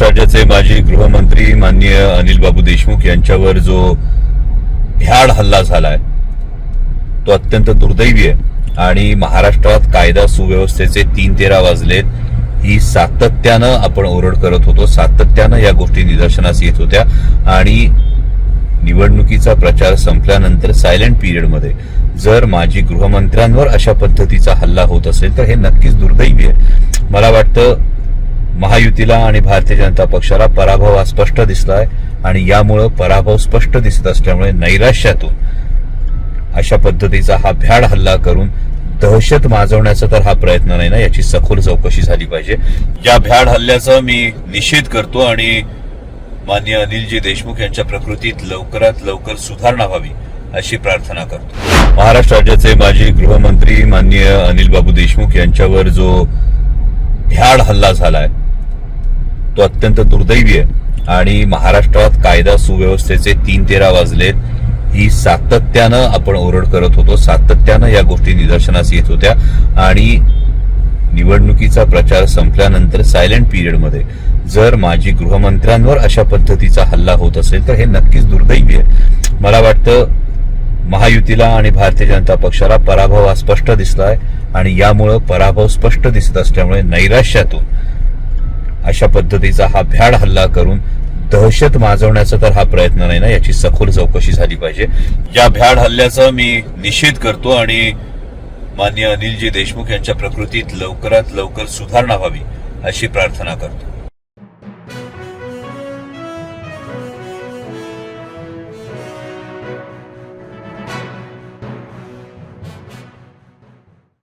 महाराष्ट्र राज्याचे माजी गृहमंत्री माननीय अनिल बाबू देशमुख यांच्यावर जो भ्याड हल्ला झालाय तो अत्यंत दुर्दैवी आहे. आणि महाराष्ट्रात कायदा सुव्यवस्थेचे तीन तेरा वाजलेत ही सातत्यानं आपण ओरड करत होतो सातत्यानं या गोष्टी निदर्शनास येत होत्या. आणि निवडणुकीचा प्रचार संपल्यानंतर सायलेंट पिरियडमध्ये जर माजी गृहमंत्र्यांवर अशा पद्धतीचा हल्ला होत असेल तर हे नक्कीच दुर्दैवी आहे. मला वाटतं महायुतीला आणि भारतीय जनता पक्षाला पराभव हा स्पष्ट दिसलाय आणि यामुळं पराभव स्पष्ट दिसत असल्यामुळे नैराश्यातून अशा पद्धतीचा हा भ्याड हल्ला करून दहशत माजवण्याचा तर हा प्रयत्न नाही ना याची सखोल चौकशी झाली पाहिजे. या भ्याड हल्ल्याचा मी निषेध करतो आणि माननीय अनिलजी देशमुख यांच्या प्रकृतीत लवकरात लवकर सुधारणा व्हावी अशी प्रार्थना करतो. महाराष्ट्र राज्याचे माजी गृहमंत्री माननीय अनिल बाबू देशमुख यांच्यावर जो भ्याड हल्ला झालाय तो अत्यंत दुर्दैवी आहे. आणि महाराष्ट्रात कायदा सुव्यवस्थेचे तीन तेरा वाजलेत ही सातत्यानं आपण ओरड करत होतो. सातत्यानं या गोष्टी निदर्शनास येत होत्या. आणि निवडणुकीचा प्रचार संपल्यानंतर सायलेंट पिरियडमध्ये जर माजी गृहमंत्र्यांवर अशा पद्धतीचा हल्ला होत असेल तर हे नक्कीच दुर्दैवी आहे. मला वाटतं महायुतीला आणि भारतीय जनता पक्षाला पराभव हा स्पष्ट दिसलाय. आणि यामुळं पराभव स्पष्ट दिसत असल्यामुळे नैराश्यातून अशा पद्धतीचा हा भ्याड हल्ला करून दहशत माजवण्याचा तर हा प्रयत्न नाही ना याची सखोल चौकशी झाली पाहिजे. या भ्याड हल्ल्याचा मी निषेध करतो आणि माननीय अनिलजी देशमुख यांच्या प्रकृतीत लवकरात लवकर सुधारणा व्हावी अशी प्रार्थना करतो.